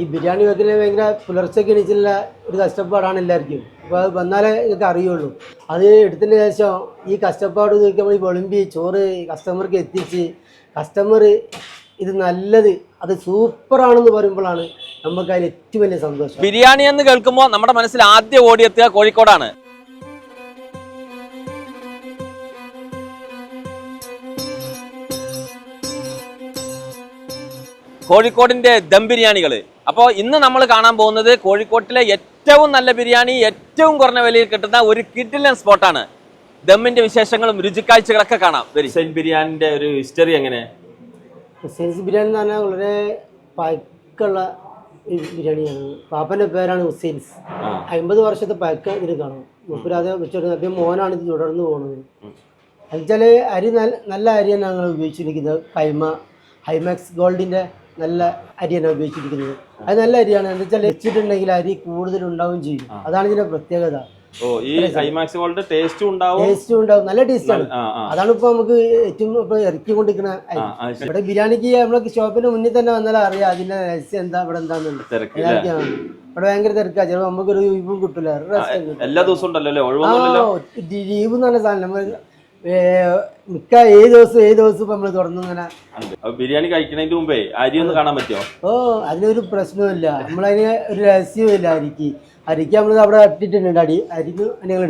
ഈ ബിരിയാണി വെക്കുന്ന ഭയങ്കര പുലർച്ചയ്ക്ക് എണീച്ചുള്ള ഒരു കഷ്ടപ്പാടാണ് എല്ലാവർക്കും. അപ്പോൾ അത് വന്നാലേ നിങ്ങൾക്ക് അറിയുള്ളൂ. അത് എടുത്തതിന് ശേഷം ഈ കഷ്ടപ്പാട് നോക്കി നമ്മൾ ഈ വിളമ്പി ചോറ് കസ്റ്റമർക്ക് എത്തിച്ച് കസ്റ്റമർ ഇത് നല്ലത് അത് സൂപ്പറാണെന്ന് പറയുമ്പോഴാണ് നമുക്ക് അതിൽ ഏറ്റവും വലിയ സന്തോഷം. ബിരിയാണി എന്ന് കേൾക്കുമ്പോൾ നമ്മുടെ മനസ്സിൽ ആദ്യം ഓടിയെത്തുക കോഴിക്കോടാണ്. കോഴിക്കോടിന്റെ ദം ബിരിയാണികൾ അപ്പോൾ ഇന്ന് നമ്മൾ കാണാൻ പോകുന്നത് കോഴിക്കോട്ടിലെ ഏറ്റവും നല്ല ബിരിയാണി ഏറ്റവും കുറഞ്ഞ വിലയിൽ കിട്ടുന്ന ഒരു കിഡിലൻ സ്പോട്ടാണ്. ദമ്മിന്റെ വിശേഷങ്ങളും രുചിക്കാഴ്ചകളൊക്കെ കാണാം. ഹുസൈൻ ബിരിയാണിന്റെ ഒരു ഹിസ്റ്ററി എങ്ങനെ? ഹുസൈൻസ് ബിരിയാണി എന്ന് പറഞ്ഞാൽ വളരെ പഴക്കുള്ള ബിരിയാണിയാണ്. പാപ്പന്റെ പേരാണ് ഹുസൈൻസ്. അമ്പത് വർഷത്തെ പഴക്ക ഇതിന് കാണും. മുപ്പരാതെ വെച്ചിട്ട് അദ്ദേഹം മോനാണ് ഇത് തുടർന്ന് പോകുന്നത് എന്നുവെച്ചാൽ അരി നല്ല നല്ല അരിയാണ് ഞങ്ങൾ ഉപയോഗിച്ചിരിക്കുന്നത്. കൈമ ഹൈമാക്സ് ഗോൾഡിന്റെ നല്ല അരിയാണ് ഉപയോഗിച്ചിരിക്കുന്നത്. അത് നല്ല അരിയാണ്. എന്താ വെച്ചാൽ വെച്ചിട്ടുണ്ടെങ്കിൽ അരി കൂടുതൽ ഉണ്ടാവുകയും ചെയ്യും അതാണ് ഇതിന്റെ പ്രത്യേകത. ഓ ഈ ഹൈമാക്സ് ഗോൾഡ് ടേസ്റ്റും ഉണ്ടാവും? ടേസ്റ്റും ഉണ്ടാവും. നല്ല ടേസ്റ്റാണ് അതാണ് ഇപ്പൊ നമുക്ക് ഏറ്റവും ഇപ്പൊ ആ, ശരി. ഇവിടെ ബിരിയാണിക്ക് നമ്മളെ ഷോപ്പിന് മുന്നിൽ തന്നെ വന്നാൽ അറിയാം അതിന്റെ രഹസ്യം എന്താ ഇവിടെ എന്താന്നുണ്ട്. ഇവിടെ ഭയങ്കര തിരക്കാ. ചിലപ്പോ നമുക്കൊരു ഇവും കിട്ടില്ല. എല്ലാ ദിവസവും ഉണ്ടല്ലോ ലീവ് എന്ന് പറഞ്ഞ സാധനം. മിക്ക ഏത് ദിവസം ഏത് ദിവസം നമ്മൾ തുറന്നു ഇങ്ങനെ ബിരിയാണി കഴിക്കുന്നതിന് മുമ്പേ അരി ഒന്ന് കാണാൻ പറ്റുമോ? ഓ അതിനൊരു പ്രശ്നമില്ല നമ്മളതിന് ഒരു രഹസ്യമില്ല അരിക്ക്. അരിക്ക് നമ്മൾ അവിടെ ഇട്ടിട്ടുണ്ട് അടി. അരിക്ക് ഞങ്ങൾ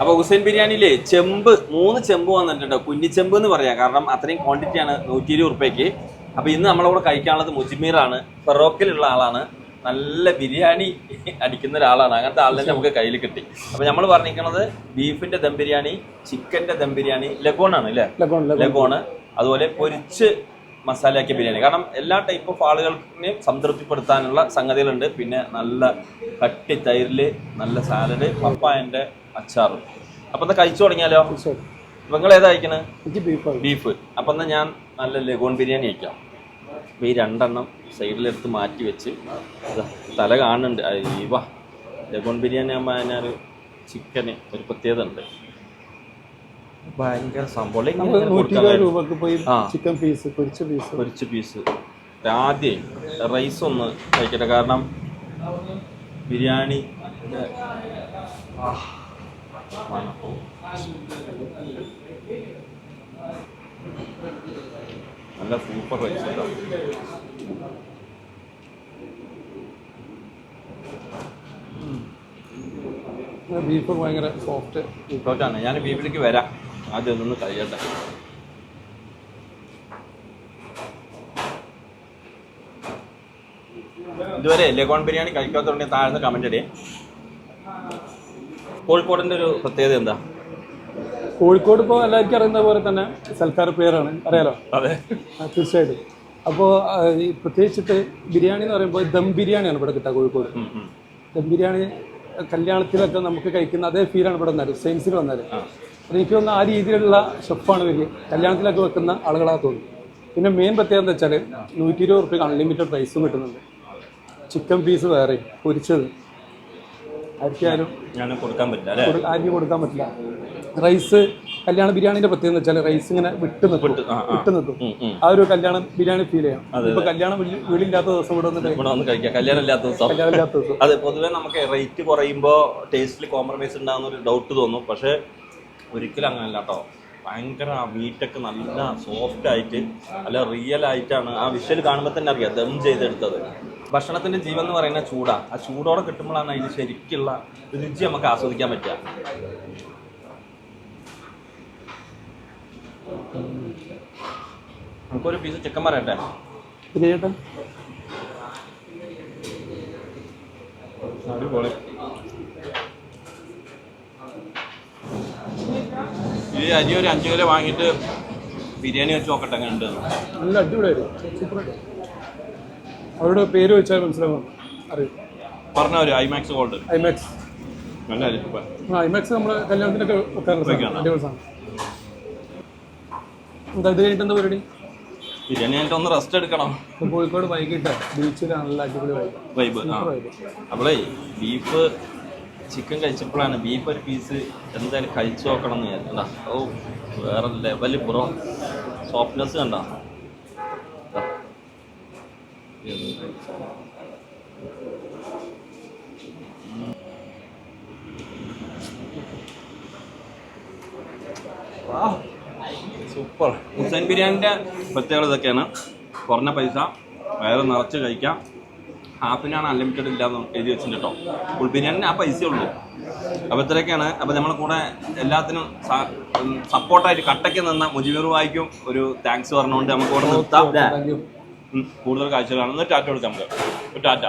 അപ്പം ഹുസൈൻ ബിരിയാണിയിലെ ചെമ്പ് മൂന്ന് ചെമ്പ് വന്നിട്ടുണ്ടോ? കുഞ്ഞിച്ചെമ്പ് എന്ന് പറയാം. കാരണം അത്രയും ക്വാണ്ടിറ്റി ആണ് നൂറ്റി ഇരുപത് റുപ്യക്ക്. അപ്പൊ ഇന്ന് നമ്മളവിടെ കഴിക്കാനുള്ളത് മുജിമീറാണ്. ഫെറോക്കിലുള്ള ആളാണ്. നല്ല ബിരിയാണി അടിക്കുന്ന ഒരാളാണ്. അങ്ങനത്തെ ആളിനെ നമുക്ക് കയ്യിൽ കിട്ടി. അപ്പൊ നമ്മൾ പറഞ്ഞിരിക്കുന്നത് ബീഫിന്റെ ദം ബിരിയാണി ചിക്കന്റെ ദം ബിരിയാണി ലഗോണാണ് ആണ് അല്ലെ? ലഗോൺ. ലഗോണ്. അതുപോലെ പൊരിച്ച് മസാലയാക്കിയ ബിരിയാണി. കാരണം എല്ലാ ടൈപ്പ് ഓഫ് ആളുകൾക്കും സംതൃപ്തിപ്പെടുത്താനുള്ള സംഗതികളുണ്ട്. പിന്നെ നല്ല കട്ടി തൈരിൽ നല്ല സാലഡ് പപ്പായന്റെ അച്ചാർ അപ്പൊ എന്താ കഴിച്ചു തുടങ്ങിയാലോ? നിങ്ങൾ ഏതാ കഴിക്കണേ? Beef beef. അപ്പൊ എന്നാ ഞാൻ നല്ല ലഗോൺ ബിരിയാണി കഴിക്കാം. അപ്പൊ ഈ രണ്ടെണ്ണം സൈഡിലെടുത്ത് മാറ്റി വെച്ച് തല കാണുന്നുണ്ട്. ഇവ ലഗോൺ ബിരിയാണി ആകുമ്പോൾ അതിനൊരു ചിക്കന് ഒരു പ്രത്യേകത ഉണ്ട് ഭയങ്കര സംഭവം. ചിക്കൻ പീസ് പൊരിച്ച പീസ്. പൊരിച്ച പീസ്. ആദ്യം റൈസ് ഒന്ന് കഴിക്കട്ടെ. കാരണം ബിരിയാണി നല്ല സൂപ്പർ റൈസ് ബീഫ് ഭയങ്കര സോഫ്റ്റ് സോഫ്റ്റാണ് ഞാൻ ബീഫിലേക്ക് വരാം. ആദ്യം ഒന്നൊന്ന് കഴിയട്ടെ ഇതുവരെ ലഗോൺ ബിരിയാണി കഴിക്കാത്തതുകൊണ്ട് താഴ്ന്ന കമന്റ് ഇടേ. കോഴിക്കോടിന്റെ ഒരു പ്രത്യേകത എന്താ? കോഴിക്കോട് ഇപ്പോൾ എല്ലാവർക്കും അറിയുന്ന പോലെ തന്നെ സൽക്കാര പേരാണ്. അറിയാലോ? അതെ. തീർച്ചയായിട്ടും. അപ്പോൾ ഈ പ്രത്യേകിച്ചിട്ട് ബിരിയാണി എന്ന് പറയുമ്പോൾ ദം ബിരിയാണിയാണ് ഇവിടെ കിട്ടുക കോഴിക്കോട്. ദം ബിരിയാണി കല്യാണത്തിലൊക്കെ നമുക്ക് കഴിക്കുന്ന അതേ ഫീലാണ് ഇവിടെ വന്നത്. സെയിൻസിൽ വന്നത്. എനിക്ക് തോന്നുന്നു ആ രീതിയിലുള്ള ഷെഫാണ് വലിയ കല്യാണത്തിലൊക്കെ വെക്കുന്ന ആളുകളാ തോന്നുന്നു. പിന്നെ മെയിൻ പ്രത്യേകത എന്താ വെച്ചാൽ നൂറ്റി ഇരുപത് റുപ്യക്ക് അൺലിമിറ്റഡ് പ്രൈസും കിട്ടുന്നുണ്ട്. ചിക്കൻ പീസ് വേറെ പൊരിച്ചത്. ആർക്കാരും കൊടുക്കാൻ പറ്റില്ല ആർക്കും കൊടുക്കാൻ പറ്റില്ല. റൈസ് കല്യാണ ബിരിയാണിന്റെ പ്രത്യേകത വെച്ചാൽ റൈസ് ഇങ്ങനെ വിട്ട് നിൽക്കും. വിട്ട് നിൽക്കും. ആ. ഒരു കല്യാണ ബിരിയാണി ഫീൽ ചെയ്യാം. ഇപ്പൊ കല്യാണം വീടില്ലാത്ത ദിവസം ഇവിടെ വന്ന് കഴിക്കാം. കല്യാണം ഇല്ലാത്ത ദിവസം. കല്യാണം ഇല്ലാത്ത ദിവസം. അതെ പൊതുവെ നമുക്ക് റേറ്റ് കുറയുമ്പോൾ ടേസ്റ്റിൽ കോംപ്രമൈസ് ഉണ്ടാകുന്ന ഒരു ഡൗട്ട് തോന്നും. പക്ഷെ ഒരിക്കലും അങ്ങനല്ല കേട്ടോ. ഭയങ്കര ആ മീറ്റൊക്കെ നല്ല സോഫ്റ്റ് ആയിട്ട് നല്ല റിയൽ ആയിട്ടാണ് ആ വിഷ്വൽ കാണുമ്പോൾ തന്നെ അറിയാം ദം ചെയ്തെടുത്തത്. ഭക്ഷണത്തിന്റെ ജീവൻ എന്ന് പറയുന്ന ചൂടാ. ആ ചൂടോടെ കിട്ടുമ്പോഴാണ് അതിന് ശരിക്കുള്ള രുചി നമുക്ക് ആസ്വദിക്കാൻ പറ്റുക. നമുക്കൊരു പീസ് ചിക്കൻ പറയട്ടെ പിന്നെ ചേട്ടാ? അടിപൊളി. ഈ അരി ഒരു അഞ്ചു കിലോ വാങ്ങിയിട്ട് ബിരിയാണി വെച്ച് നോക്കട്ടെ അങ്ങനെ ഉണ്ട് നല്ല അടിപൊളിയായിരുന്നു. സൂപ്പറായിട്ട് അവരുടെ പേര് വെച്ചാൽ മനസ്സിലാവും. അറിയാം. പറഞ്ഞ ഒരു ഐമാക്സ് ഗോൾഡ് ഐമാക്സ് നല്ല. ഐമാക്സ് നമ്മൾ കല്യാണത്തിനൊക്കെ വെക്കാറുണ്ട്? അടിപൊളി സാധനം. എന്താ ഇത് കഴിഞ്ഞിട്ട് എന്താ പരിപാടി? ബിരിയാണി ഒന്ന് റെസ്റ്റ് എടുക്കണം. കോഴിക്കോട് വൈകിട്ട് ബീച്ചിൽ നല്ല അടിപൊളി വൈബ് വൈബ് അപ്പോളേ ബീഫ് ചിക്കൻ കഴിച്ചപ്പോഴാണ് ബീഫ് ഒരു പീസ് എന്തായാലും കഴിച്ചു നോക്കണം എന്ന് വിചാരിക്കണ്ട ഓ വേറെ ലെവൽ ബ്രോ സോഫ്റ്റ്നെസ് കണ്ട? സൂപ്പർ. ഹുസൈൻ ബിരിയാണിന്റെ പ്രത്യേകത ഇതൊക്കെയാണ്. കുറഞ്ഞ പൈസ വയറ് നിറച്ച് കഴിക്കാം. ഹാഫിനാണ് അൺലിമിറ്റഡ് ഇല്ലാന്ന് എഴുതി വെച്ചിട്ടുണ്ട് കേട്ടോ. ഫുൾ ബിരിയാണിന് ആ പൈസയേ ഉള്ളൂ. അപ്പോൾ ഇത്രയൊക്കെയാണ്. അപ്പോൾ നമ്മളെ കൂടെ എല്ലാത്തിനും സപ്പോർട്ടായിട്ട് കട്ടയ്ക്ക് നിന്ന മുജിബിർ വായിക്കും. ഒരു താങ്ക്സ് പറഞ്ഞുകൊണ്ട് നമുക്ക് ഇവിടെ നിർത്താം. കൂടുതൽ കാഴ്ചകളാണ് ഒന്ന് ടാറ്റ കൊടുക്കാം നമുക്ക്. ഒരു ടാറ്റ.